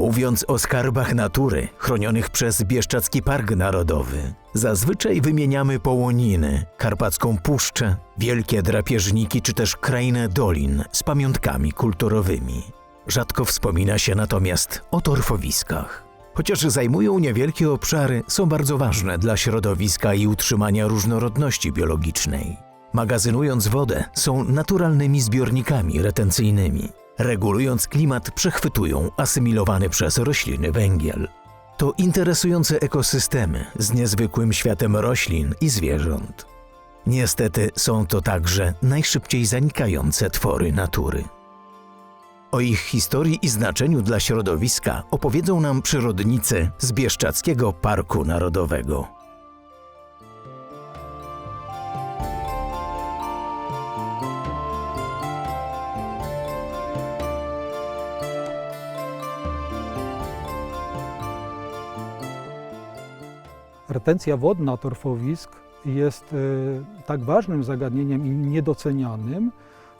Mówiąc o skarbach natury chronionych przez Bieszczacki Park Narodowy, zazwyczaj wymieniamy połoniny, Karpacką Puszczę, wielkie drapieżniki czy też krainę dolin z pamiątkami kulturowymi. Rzadko wspomina się natomiast o torfowiskach. Chociaż zajmują niewielkie obszary, są bardzo ważne dla środowiska i utrzymania różnorodności biologicznej. Magazynując wodę, są naturalnymi zbiornikami retencyjnymi. Regulując klimat, przechwytują asymilowany przez rośliny węgiel. To interesujące ekosystemy z niezwykłym światem roślin i zwierząt. Niestety są to także najszybciej zanikające twory natury. O ich historii i znaczeniu dla środowiska opowiedzą nam przyrodnicy z Bieszczackiego Parku Narodowego. Retencja wodna torfowisk jest e, tak ważnym zagadnieniem i niedocenianym,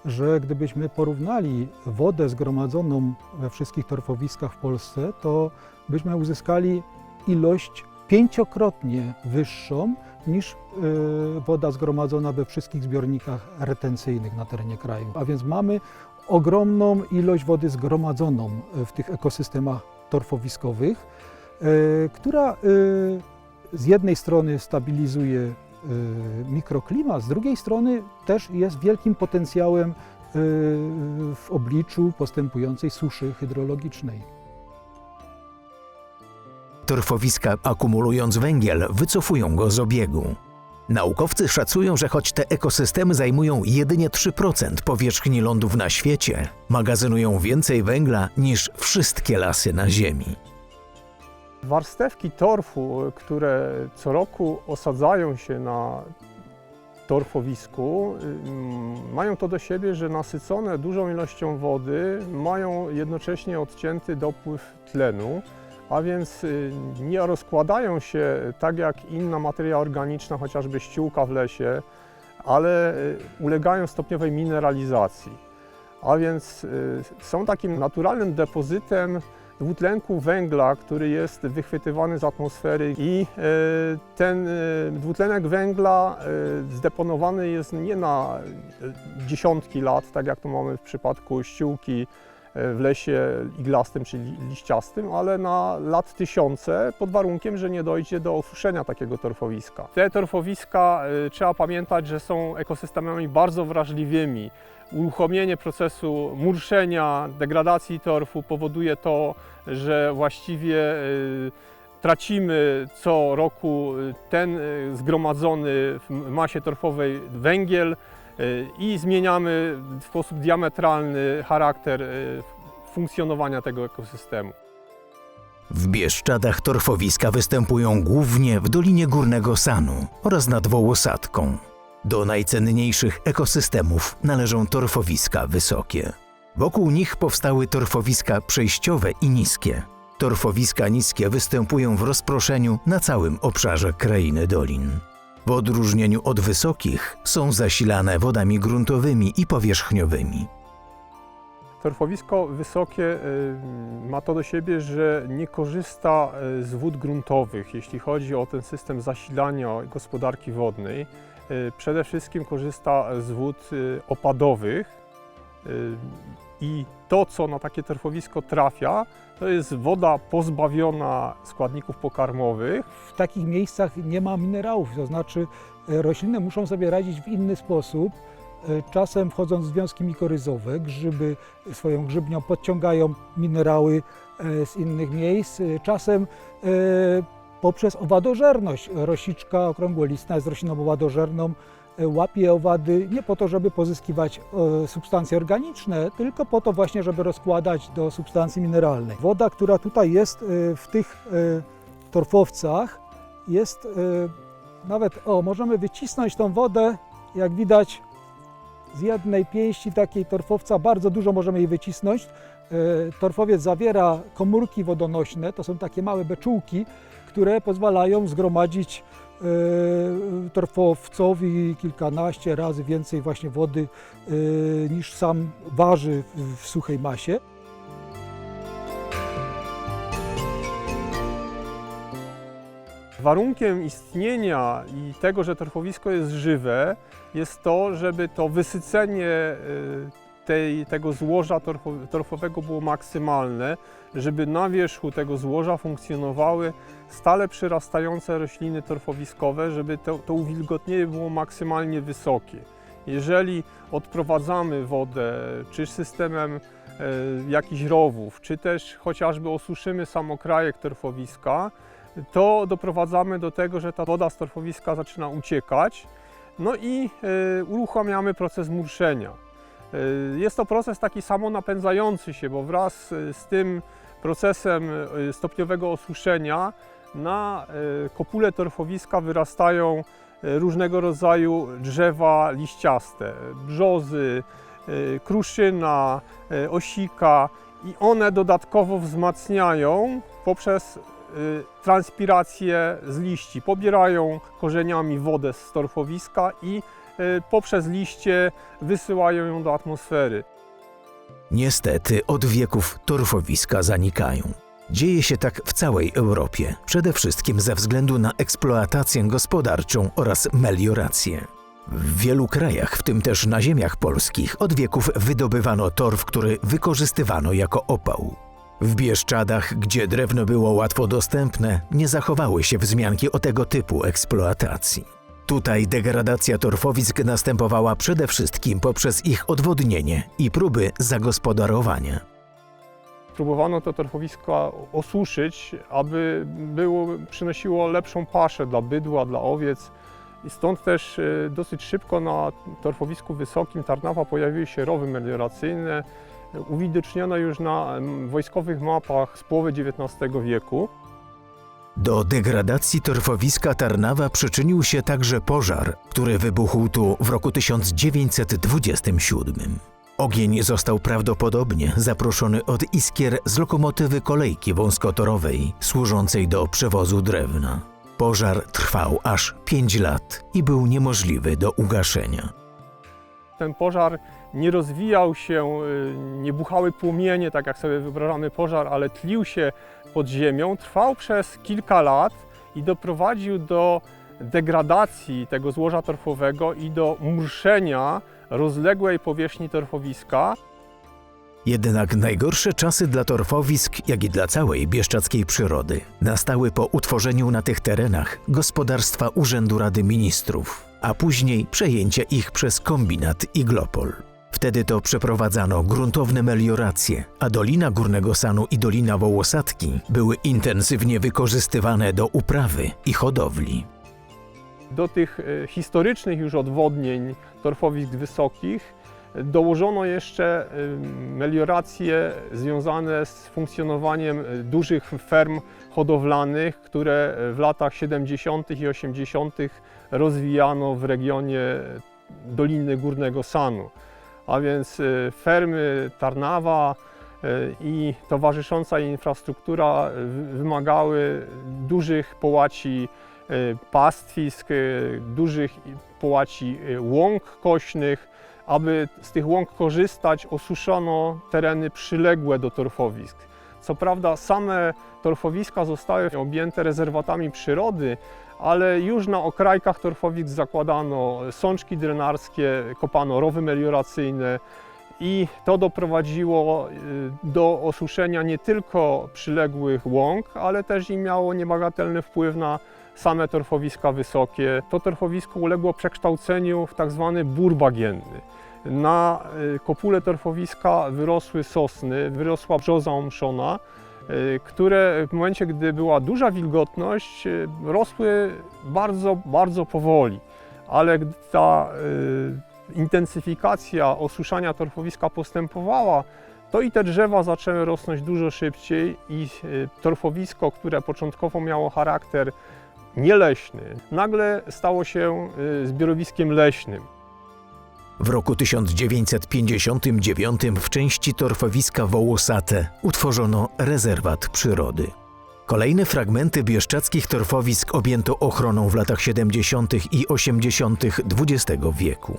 że gdybyśmy porównali wodę zgromadzoną we wszystkich torfowiskach w Polsce, to byśmy uzyskali ilość pięciokrotnie wyższą niż e, woda zgromadzona we wszystkich zbiornikach retencyjnych na terenie kraju. A więc mamy ogromną ilość wody zgromadzoną w tych ekosystemach torfowiskowych, e, która z jednej strony stabilizuje y, mikroklimat, z drugiej strony też jest wielkim potencjałem y, w obliczu postępującej suszy hydrologicznej. Torfowiska, akumulując węgiel, wycofują go z obiegu. Naukowcy szacują, że choć te ekosystemy zajmują jedynie 3% powierzchni lądów na świecie, magazynują więcej węgla niż wszystkie lasy na Ziemi. Warstewki torfu, które co roku osadzają się na torfowisku, ym, mają to do siebie, że nasycone dużą ilością wody mają jednocześnie odcięty dopływ tlenu, a więc y, nie rozkładają się tak jak inna materia organiczna, chociażby ściółka w lesie, ale y, ulegają stopniowej mineralizacji. A więc y, są takim naturalnym depozytem dwutlenku węgla, który jest wychwytywany z atmosfery i e, ten e, dwutlenek węgla e, zdeponowany jest nie na dziesiątki lat, tak jak to mamy w przypadku ściółki w lesie iglastym czy li- liściastym, ale na lat tysiące pod warunkiem, że nie dojdzie do osuszenia takiego torfowiska. Te torfowiska e, trzeba pamiętać, że są ekosystemami bardzo wrażliwymi. Uruchomienie procesu murszenia, degradacji torfu powoduje to, że właściwie y, tracimy co roku y, ten y, zgromadzony w masie torfowej węgiel y, i zmieniamy w sposób diametralny charakter y, funkcjonowania tego ekosystemu. W Bieszczadach torfowiska występują głównie w Dolinie Górnego Sanu oraz nad Wołosatką. Do najcenniejszych ekosystemów należą torfowiska wysokie. Wokół nich powstały torfowiska przejściowe i niskie. Torfowiska niskie występują w rozproszeniu na całym obszarze krainy dolin. W odróżnieniu od wysokich są zasilane wodami gruntowymi i powierzchniowymi. Torfowisko wysokie y, ma to do siebie, że nie korzysta y, z wód gruntowych, jeśli chodzi o ten system zasilania gospodarki wodnej. Y, Przede wszystkim korzysta z wód opadowych i to, co na takie torfowisko trafia, to jest woda pozbawiona składników pokarmowych, W takich miejscach nie ma minerałów, to znaczy e, rośliny muszą sobie radzić w inny sposób. E, Czasem wchodząc w związki mikoryzowe, grzyby swoją grzybnią podciągają minerały e, z innych miejsc. Czasem poprzez owadożerność rosiczka okrągłolistna jest rośliną owadożerną, łapie owady nie po to, żeby pozyskiwać e, substancje organiczne, tylko po to właśnie, żeby rozkładać do substancji mineralnych. Woda, która tutaj jest e, w tych e, torfowcach, jest e, nawet, o, możemy wycisnąć tą wodę, jak widać z jednej pięści takiej torfowca bardzo dużo możemy jej wycisnąć. E, Torfowiec zawiera komórki wodonośne, to są takie małe beczułki, które pozwalają zgromadzić e, E, torfowcowi kilkanaście razy więcej właśnie wody e, niż sam waży w suchej masie. Warunkiem istnienia i tego, że torfowisko jest żywe, jest to, żeby to wysycenie e, tej, tego złoża torfowego było maksymalne, żeby na wierzchu tego złoża funkcjonowały stale przyrastające rośliny torfowiskowe, żeby to, to uwilgotnienie było maksymalnie wysokie. Jeżeli odprowadzamy wodę, czy systemem e, jakichś rowów, czy też chociażby osuszymy samokrajek torfowiska, to doprowadzamy do tego, że ta woda z torfowiska zaczyna uciekać, no i e, uruchamiamy proces murszenia. E, Jest to proces taki samo napędzający się, bo wraz e, z tym procesem e, stopniowego osuszenia na e, kopule torfowiska wyrastają e, różnego rodzaju drzewa liściaste, brzozy, e, kruszyna, osika i one dodatkowo wzmacniają poprzez transpirację z liści, pobierają korzeniami wodę z torfowiska i poprzez liście wysyłają ją do atmosfery. Niestety od wieków torfowiska zanikają. Dzieje się tak w całej Europie, przede wszystkim ze względu na eksploatację gospodarczą oraz meliorację. W wielu krajach, w tym też na ziemiach polskich, od wieków wydobywano torf, który wykorzystywano jako opał. W Bieszczadach, gdzie drewno było łatwo dostępne, nie zachowały się wzmianki o tego typu eksploatacji. Tutaj degradacja torfowisk następowała przede wszystkim poprzez ich odwodnienie i próby zagospodarowania. Próbowano to torfowisko osuszyć, aby było, przynosiło lepszą paszę dla bydła, dla owiec. I stąd też e, dosyć szybko na torfowisku wysokim Tarnawa pojawiły się rowy melioracyjne, uwidocznione już na wojskowych mapach z połowy XIX wieku. Do degradacji torfowiska Tarnawa przyczynił się także pożar, który wybuchł tu w roku 1927. Ogień został prawdopodobnie zaproszony od iskier z lokomotywy kolejki wąskotorowej służącej do przewozu drewna. Pożar trwał aż 5 lat i był niemożliwy do ugaszenia. Ten pożar nie rozwijał się, y, nie buchały płomienie, tak jak sobie wyobrażamy pożar, ale tlił się pod ziemią, trwał przez kilka lat i doprowadził do degradacji tego złoża torfowego i do murszenia rozległej powierzchni torfowiska. Jednak najgorsze czasy dla torfowisk, jak i dla całej bieszczackiej przyrody, nastały po utworzeniu na tych terenach gospodarstwa Urzędu Rady Ministrów, a później przejęcia ich przez kombinat Iglopol. Wtedy to przeprowadzano gruntowne melioracje, a Dolina Górnego Sanu i Dolina Wołosatki były intensywnie wykorzystywane do uprawy i hodowli. Do tych e, historycznych już odwodnień torfowisk wysokich dołożono jeszcze melioracje związane z funkcjonowaniem e, dużych ferm hodowlanych, które w latach 70. i 80. rozwijano w regionie Doliny Górnego Sanu. A więc e, fermy Tarnawa i towarzysząca jej infrastruktura wy- wymagały dużych połaci pastwisk, e, dużych połaci e, łąk kośnych. Aby z tych łąk korzystać, osuszono tereny przyległe do torfowisk. Co prawda same torfowiska zostały objęte rezerwatami przyrody, ale już na okrajkach torfowisk zakładano sączki drenarskie, kopano rowy melioracyjne i to doprowadziło y, do osuszenia nie tylko przyległych łąk, ale też i miało niebagatelny wpływ na same torfowiska wysokie. To torfowisko uległo przekształceniu w tak zwany bór bagienny. Na y, kopule torfowiska wyrosły sosny, wyrosła brzoza omszona, y, które w momencie, gdy była duża wilgotność, y, rosły bardzo, bardzo powoli. Ale gdy ta intensyfikacja osuszania torfowiska postępowała, to i te drzewa zaczęły rosnąć dużo szybciej i torfowisko, które początkowo miało charakter nieleśny, nagle stało się y, zbiorowiskiem leśnym. W roku 1959 w części torfowiska Wołosate utworzono rezerwat przyrody. Kolejne fragmenty bieszczadzkich torfowisk objęto ochroną w latach 70. i 80. XX wieku.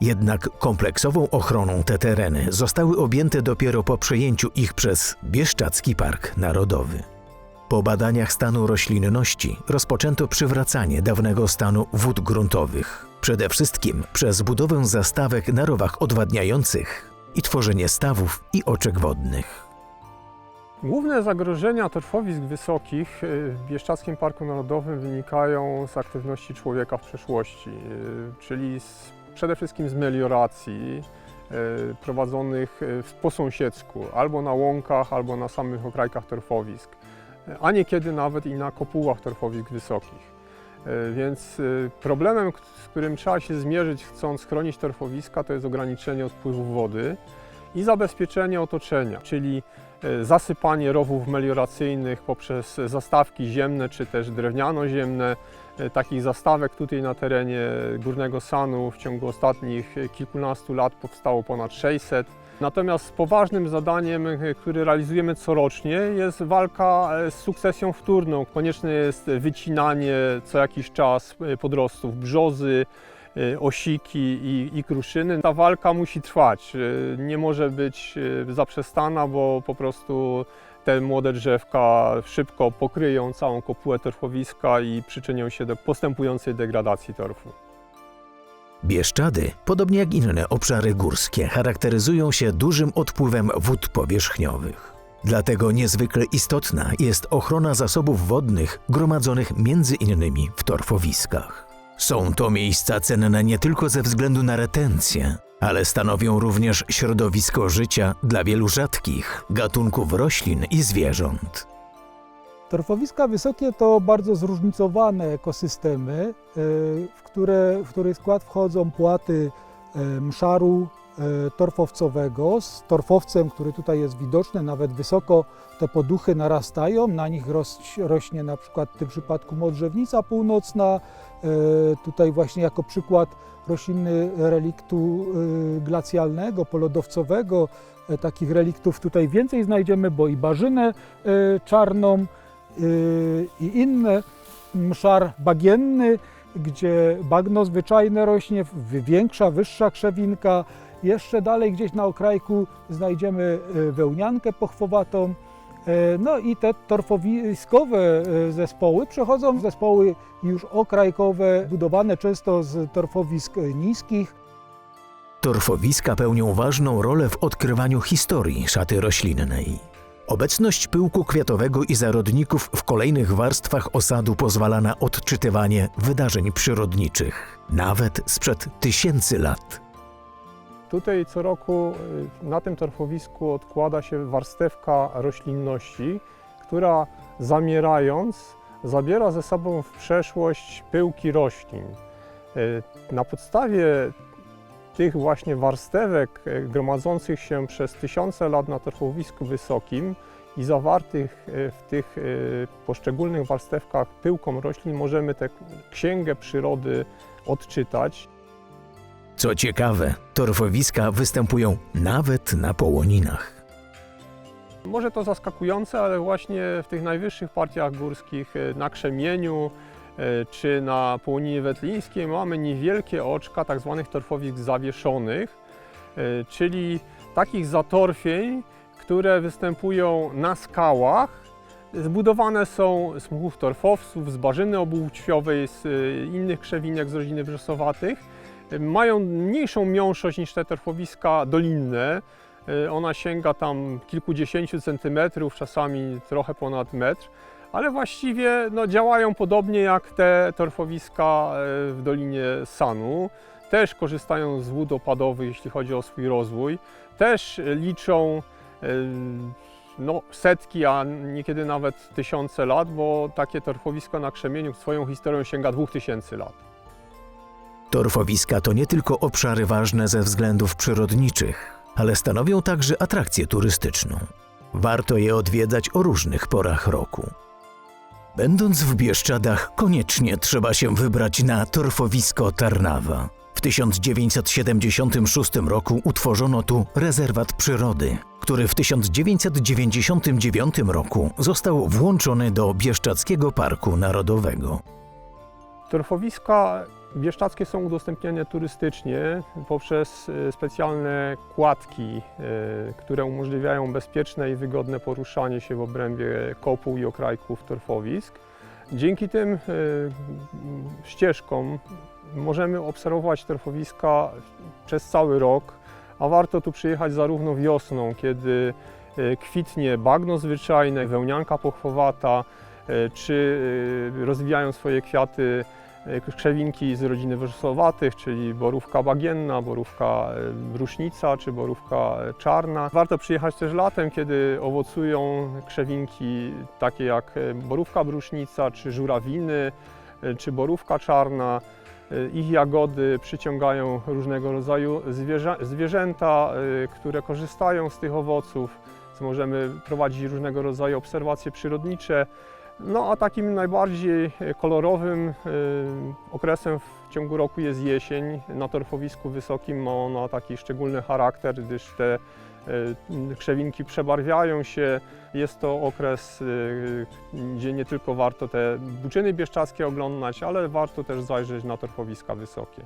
Jednak kompleksową ochroną te tereny zostały objęte dopiero po przejęciu ich przez Bieszczadzki Park Narodowy. Po badaniach stanu roślinności rozpoczęto przywracanie dawnego stanu wód gruntowych, przede wszystkim przez budowę zastawek na rowach odwadniających i tworzenie stawów i oczek wodnych. Główne zagrożenia torfowisk wysokich y, w Bieszczadzkim Parku Narodowym wynikają z aktywności człowieka w przeszłości, y, czyli z, przede wszystkim z melioracji y, prowadzonych w- po sąsiedzku, albo na łąkach, albo na samych okrajkach torfowisk, a niekiedy nawet i na kopułach torfowisk wysokich. Y, Więc y, problemem, z którym trzeba się zmierzyć chcąc chronić torfowiska, to jest ograniczenie odpływu wody i zabezpieczenie otoczenia, czyli e, zasypanie rowów melioracyjnych poprzez zastawki ziemne czy też drewniano-ziemne. E, Takich zastawek tutaj na terenie Górnego Sanu w ciągu ostatnich e, kilkunastu lat powstało ponad 600. Natomiast poważnym zadaniem, e, które realizujemy corocznie, jest walka e, z sukcesją wtórną. Konieczne jest wycinanie co jakiś czas e, podrostów brzozy, osiki i, i kruszyny. Ta walka musi trwać, nie może być zaprzestana, bo po prostu te młode drzewka szybko pokryją całą kopułę torfowiska i przyczynią się do postępującej degradacji torfu. Bieszczady, podobnie jak inne obszary górskie, charakteryzują się dużym odpływem wód powierzchniowych. Dlatego niezwykle istotna jest ochrona zasobów wodnych gromadzonych między innymi w torfowiskach. Są to miejsca cenne nie tylko ze względu na retencję, ale stanowią również środowisko życia dla wielu rzadkich gatunków roślin i zwierząt. Torfowiska wysokie to bardzo zróżnicowane ekosystemy, e, w, które, w których skład wchodzą płaty e, mszaru e, torfowcowego. Z torfowcem, który tutaj jest widoczny, nawet wysoko te poduchy narastają, na nich roś, rośnie na przykład w tym przypadku modrzewnica północna, tutaj właśnie jako przykład rośliny reliktu glacjalnego, polodowcowego, takich reliktów tutaj więcej znajdziemy, bo i barzynę czarną, i inne, mszar bagienny, gdzie bagno zwyczajne rośnie, większa, wyższa krzewinka. Jeszcze dalej gdzieś na okrajku znajdziemy y, wełniankę pochwowatą. E, No i te torfowiskowe zespoły przechodzą w zespoły już okrajkowe, budowane często z torfowisk niskich. Torfowiska pełnią ważną rolę w odkrywaniu historii szaty roślinnej. Obecność pyłku kwiatowego i zarodników w kolejnych warstwach osadu pozwala na odczytywanie wydarzeń przyrodniczych, nawet sprzed tysięcy lat. Tutaj co roku y, na tym torfowisku odkłada się warstewka roślinności, która zamierając zabiera ze sobą w przeszłość pyłki roślin. Y, Na podstawie tych właśnie warstewek y, gromadzących się przez tysiące lat na torfowisku wysokim i zawartych y, w tych y, poszczególnych warstewkach pyłką roślin możemy tę księgę przyrody odczytać. Co ciekawe, torfowiska występują nawet na połoninach. Może to zaskakujące, ale właśnie w tych najwyższych partiach górskich, e, na Krzemieniu e, czy na Połoninie Wetlińskiej mamy niewielkie oczka tak zwanych torfowisk zawieszonych, e, czyli takich zatorfień, które występują na skałach. Zbudowane są z mchów torfowców, z barzyny obułczwiowej, z e, innych krzewinek z rodziny wrzosowatych. E, Mają mniejszą miąższość niż te torfowiska dolinne, Ona sięga tam kilkudziesięciu centymetrów, czasami trochę ponad metr, ale właściwie no, działają podobnie jak te torfowiska y, w Dolinie Sanu. Też korzystają z wód opadowych, jeśli chodzi o swój rozwój. Też liczą y, no, setki, a niekiedy nawet tysiące lat, bo takie torfowisko na Krzemieniu swoją historią sięga 2000 lat. Torfowiska to nie tylko obszary ważne ze względów przyrodniczych, ale stanowią także atrakcję turystyczną. Warto je odwiedzać o różnych porach roku. Będąc w Bieszczadach, koniecznie trzeba się wybrać na torfowisko Tarnawa. W 1976 roku utworzono tu rezerwat przyrody, który w 1999 roku został włączony do Bieszczadzkiego Parku Narodowego. Torfowiska Bieszczackie są udostępniane turystycznie poprzez e, specjalne kładki, e, które umożliwiają bezpieczne i wygodne poruszanie się w obrębie kopuł i okrajków torfowisk. Dzięki tym e, ścieżkom możemy obserwować torfowiska przez cały rok, a warto tu przyjechać zarówno wiosną, kiedy kwitnie bagno zwyczajne, wełnianka pochwowata, czy rozwijają swoje kwiaty krzewinki z rodziny wrzosowatych, czyli borówka bagienna, borówka e, rusznica czy borówka e, czarna. Warto przyjechać też latem, kiedy owocują krzewinki takie jak e, borówka brusznica, czy żurawiny, e, czy borówka czarna. E, Ich jagody przyciągają różnego rodzaju zwierzę, zwierzęta, e, które korzystają z tych owoców. Możemy prowadzić różnego rodzaju obserwacje przyrodnicze. No a takim najbardziej e, kolorowym e, okresem w ciągu roku jest jesień. Na torfowisku wysokim ma ona taki szczególny charakter, gdyż te e, krzewinki przebarwiają się. Jest to okres, gdzie nie tylko warto te buczyny bieszczackie oglądać, ale warto też zajrzeć na torfowiska wysokie.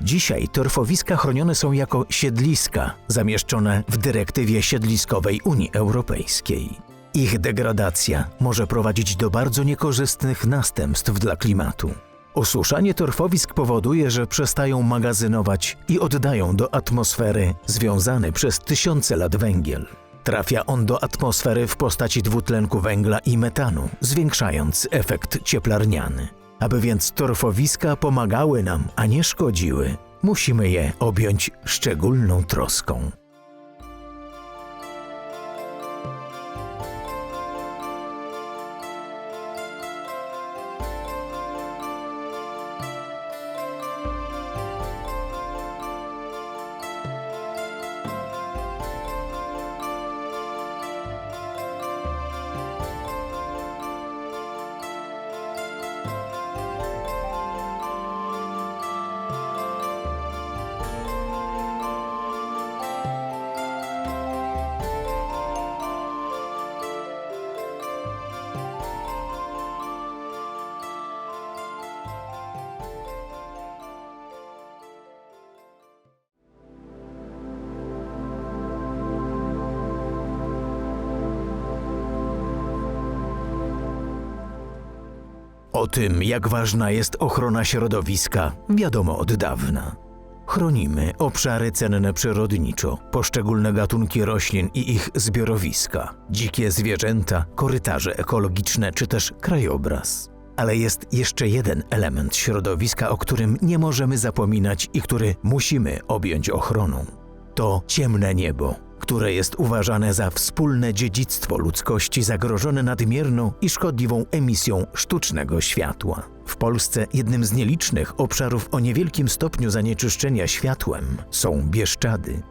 Dzisiaj torfowiska chronione są jako siedliska zamieszczone w dyrektywie siedliskowej Unii Europejskiej. Ich degradacja może prowadzić do bardzo niekorzystnych następstw dla klimatu. Osuszanie torfowisk powoduje, że przestają magazynować i oddają do atmosfery związany przez tysiące lat węgiel. Trafia on do atmosfery w postaci dwutlenku węgla i metanu, zwiększając efekt cieplarniany. Aby więc torfowiska pomagały nam, a nie szkodziły, musimy je objąć szczególną troską. O tym, jak ważna jest ochrona środowiska, wiadomo od dawna. Chronimy obszary cenne przyrodniczo, poszczególne gatunki roślin i ich zbiorowiska, dzikie zwierzęta, korytarze ekologiczne czy też krajobraz. Ale jest jeszcze jeden element środowiska, o którym nie możemy zapominać i który musimy objąć ochroną. To ciemne niebo, które jest uważane za wspólne dziedzictwo ludzkości zagrożone nadmierną i szkodliwą emisją sztucznego światła. W Polsce jednym z nielicznych obszarów o niewielkim stopniu zanieczyszczenia światłem są Bieszczady.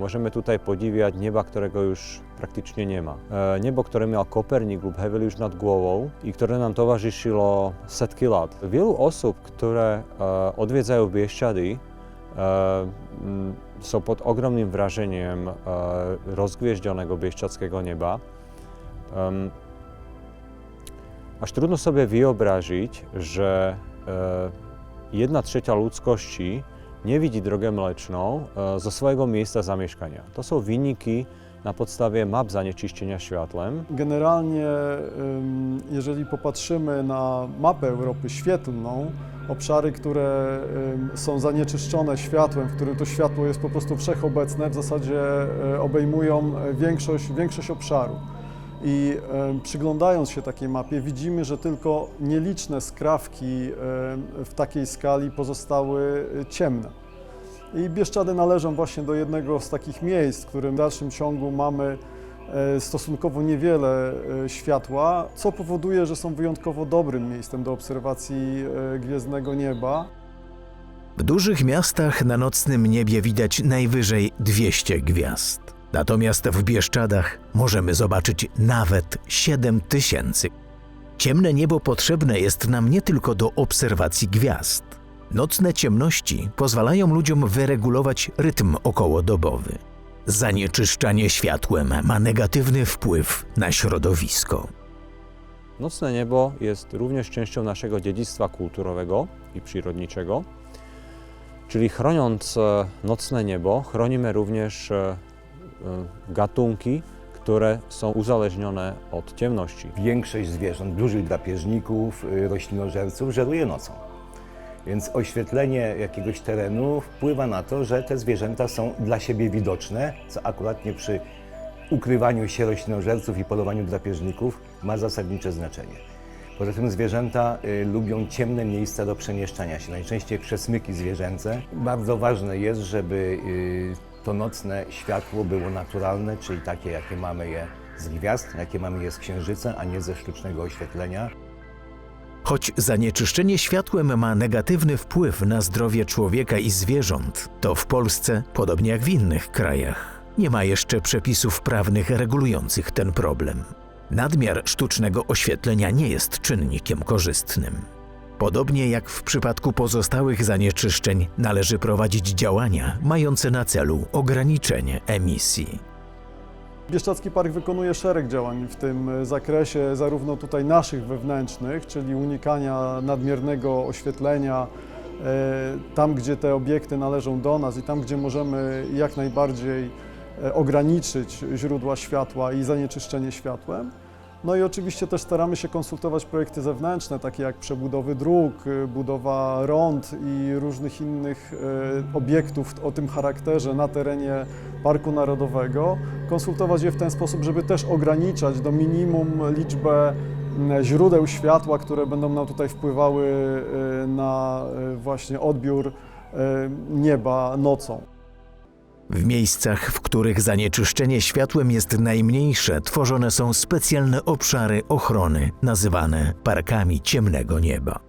Możemy tutaj podziwiać nieba, którego już praktycznie nie ma. E, Niebo, które miał Kopernik lub Hewel już nad głową i które nam towarzyszyło setki lat. Wielu osób, które e, odwiedzają Bieszczady, e, są pod ogromnym wrażeniem rozgwieżdżonego bieszczadzkiego nieba. Aż trudno sobie wyobrazić, że jedna trzecia ludzkości nie widzi drogę mleczną e, ze swojego miejsca zamieszkania. To są wyniki na podstawie map zanieczyszczenia światłem. Generalnie, jeżeli popatrzymy na mapę Europy świetlną, obszary, które są zanieczyszczone światłem, w którym to światło jest po prostu wszechobecne, w zasadzie e, obejmują e, większość, większość obszaru. I przyglądając się takiej mapie, widzimy, że tylko nieliczne skrawki w takiej skali pozostały e, ciemne. I Bieszczady należą właśnie do jednego z takich miejsc, w którym w dalszym ciągu mamy e, stosunkowo niewiele e, światła, co powoduje, że są wyjątkowo dobrym miejscem do obserwacji e, gwiezdnego nieba. W dużych miastach na nocnym niebie widać najwyżej 200 gwiazd. Natomiast w Bieszczadach możemy zobaczyć nawet 7 tysięcy. Ciemne niebo potrzebne jest nam nie tylko do obserwacji gwiazd. Nocne ciemności pozwalają ludziom wyregulować rytm okołodobowy. Zanieczyszczanie światłem ma negatywny wpływ na środowisko. Nocne niebo jest również częścią naszego dziedzictwa kulturowego i przyrodniczego, czyli chroniąc e, nocne niebo, chronimy również e, gatunki, które są uzależnione od ciemności. Większość zwierząt, dużych drapieżników, y, roślinożerców żeruje nocą. Więc oświetlenie jakiegoś terenu wpływa na to, że te zwierzęta są dla siebie widoczne, co akurat nie przy ukrywaniu się roślinożerców i polowaniu drapieżników ma zasadnicze znaczenie. Poza tym zwierzęta y, lubią ciemne miejsca do przemieszczania się, najczęściej przesmyki zwierzęce. Bardzo ważne jest, żeby y, to nocne światło było naturalne, czyli takie, jakie mamy je z gwiazd, jakie mamy je z księżyca, a nie ze sztucznego oświetlenia. Choć zanieczyszczenie światłem ma negatywny wpływ na zdrowie człowieka i zwierząt, to w Polsce, podobnie jak w innych krajach, nie ma jeszcze przepisów prawnych regulujących ten problem. Nadmiar sztucznego oświetlenia nie jest czynnikiem korzystnym. Podobnie jak w przypadku pozostałych zanieczyszczeń, należy prowadzić działania mające na celu ograniczenie emisji. Bieszczadzki Park wykonuje szereg działań w tym zakresie, zarówno tutaj naszych wewnętrznych, czyli unikania nadmiernego oświetlenia e, tam, gdzie te obiekty należą do nas i tam, gdzie możemy jak najbardziej e, ograniczyć źródła światła i zanieczyszczenie światłem. No i oczywiście też staramy się konsultować projekty zewnętrzne, takie jak przebudowy dróg, y, budowa rond i różnych innych e, obiektów o tym charakterze na terenie Parku Narodowego. Konsultować je w ten sposób, żeby też ograniczać do minimum liczbę m, źródeł światła, które będą nam tutaj wpływały y, na y, właśnie odbiór y, nieba nocą. W miejscach, w których zanieczyszczenie światłem jest najmniejsze, tworzone są specjalne obszary ochrony, nazywane parkami ciemnego nieba.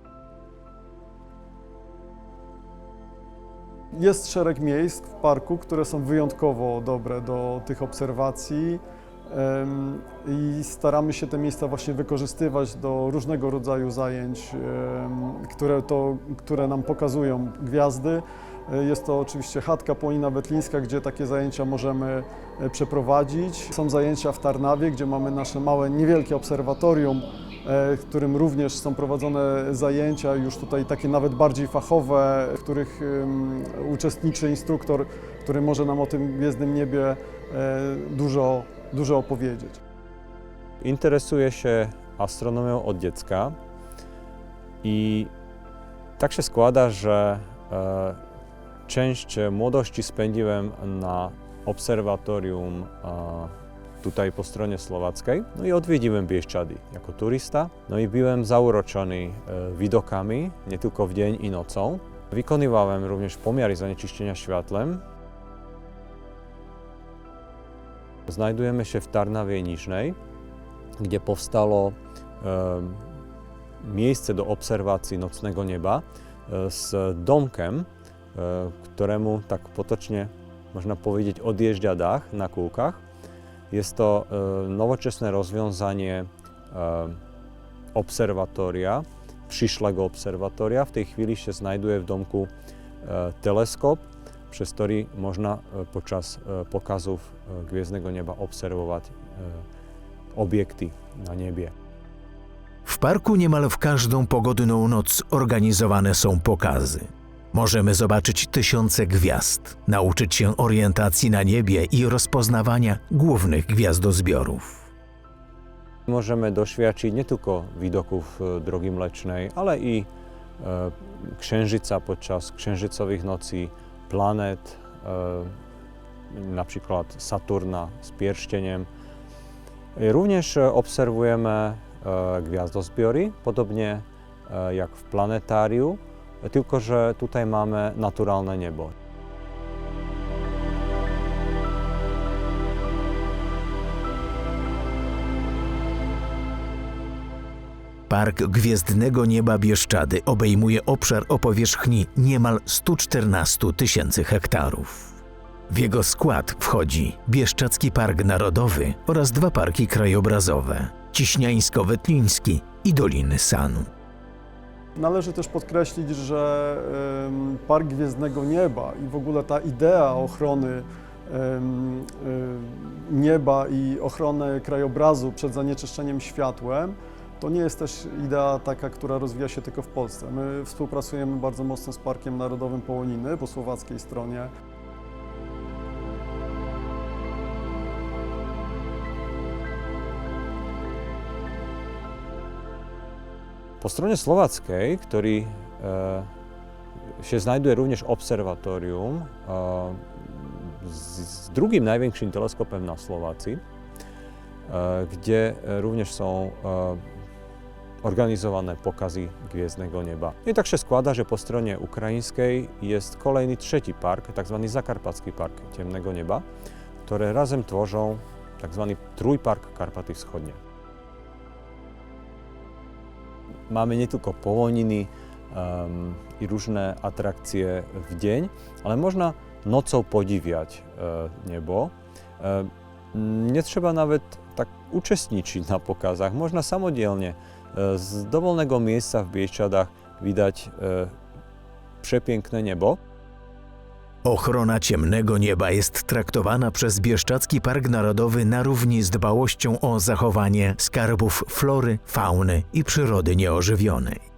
Jest szereg miejsc w parku, które są wyjątkowo dobre do tych obserwacji i staramy się te miejsca właśnie wykorzystywać do różnego rodzaju zajęć, które, to, które nam pokazują gwiazdy. E, Jest to oczywiście chatka Płonina Wetlińska, gdzie takie zajęcia możemy e, przeprowadzić. Są zajęcia w Tarnawie, gdzie mamy nasze małe, niewielkie obserwatorium, e, w którym również są prowadzone zajęcia, już tutaj takie nawet bardziej fachowe, w których uczestniczy instruktor, który może nam o tym gwiezdnym niebie dużo, dużo opowiedzieć. Interesuję się astronomią od dziecka i tak się składa, że część młodości spędziłem na obserwatorium tutaj po stronie słowackiej. No i odwiedziłem Bieszczady jako turysta. No i byłem zauroczony e, widokami, nie tylko w dzień i nocą. Wykonywałem również pomiary zanieczyszczenia światłem. Znajdujemy się w Tarnawie Niżnej, gdzie powstało e, miejsce do obserwacji nocnego nieba e, z domkiem, któremu tak potocznie można powiedzieć odjeżdża dach na kółkach. Jest to e, nowoczesne rozwiązanie e, obserwatoria, przyszłego obserwatoria. W tej chwili się znajduje w domku e, teleskop, przez który można e, podczas e, pokazów e, gwiezdnego nieba obserwować e, obiekty na niebie. W parku niemal w każdą pogodną noc organizowane są pokazy. Możemy zobaczyć tysiące gwiazd, nauczyć się orientacji na niebie i rozpoznawania głównych gwiazdozbiorów. Możemy doświadczyć nie tylko widoków e, Drogi Mlecznej, ale i e, księżyca podczas księżycowych nocy, planet, e, na przykład Saturna z pierścieniem. I Również e, obserwujemy e, gwiazdozbiory, podobnie e, jak w planetarium, tylko że tutaj mamy naturalne niebo. Park Gwiezdnego Nieba Bieszczady obejmuje obszar o powierzchni niemal 114 tysięcy hektarów. W jego skład wchodzi Bieszczadzki Park Narodowy oraz dwa parki krajobrazowe Ciśniańsko-Wetliński i Doliny Sanu. Należy też podkreślić, że Park Gwiezdnego Nieba i w ogóle ta idea ochrony nieba i ochrony krajobrazu przed zanieczyszczeniem światłem to nie jest też idea taka, która rozwija się tylko w Polsce. My współpracujemy bardzo mocno z Parkiem Narodowym Połoniny po słowackiej stronie. Po stronie słowackiej, który e, się znajduje również obserwatorium e, z, drugim największym teleskopem na Słowacji, e, gdzie również są organizowane pokazy gwiezdnego nieba. I tak się składa, że po stronie ukraińskiej jest kolejny trzeci park, tak zwany Zakarpacki Park Ciemnego Nieba, które razem tworzą tak zwany Trójpark Karpaty Wschodnie. Mamy nie tylko połoniny em, i różne atrakcje w dzień, ale można nocą podziwiać e, niebo. E, nie trzeba nawet tak uczestniczyć na pokazach. Można samodzielnie e, z dowolnego miejsca w Bieszczadach widać e, przepiękne niebo. Ochrona ciemnego nieba jest traktowana przez Bieszczadzki Park Narodowy na równi z dbałością o zachowanie skarbów flory, fauny i przyrody nieożywionej.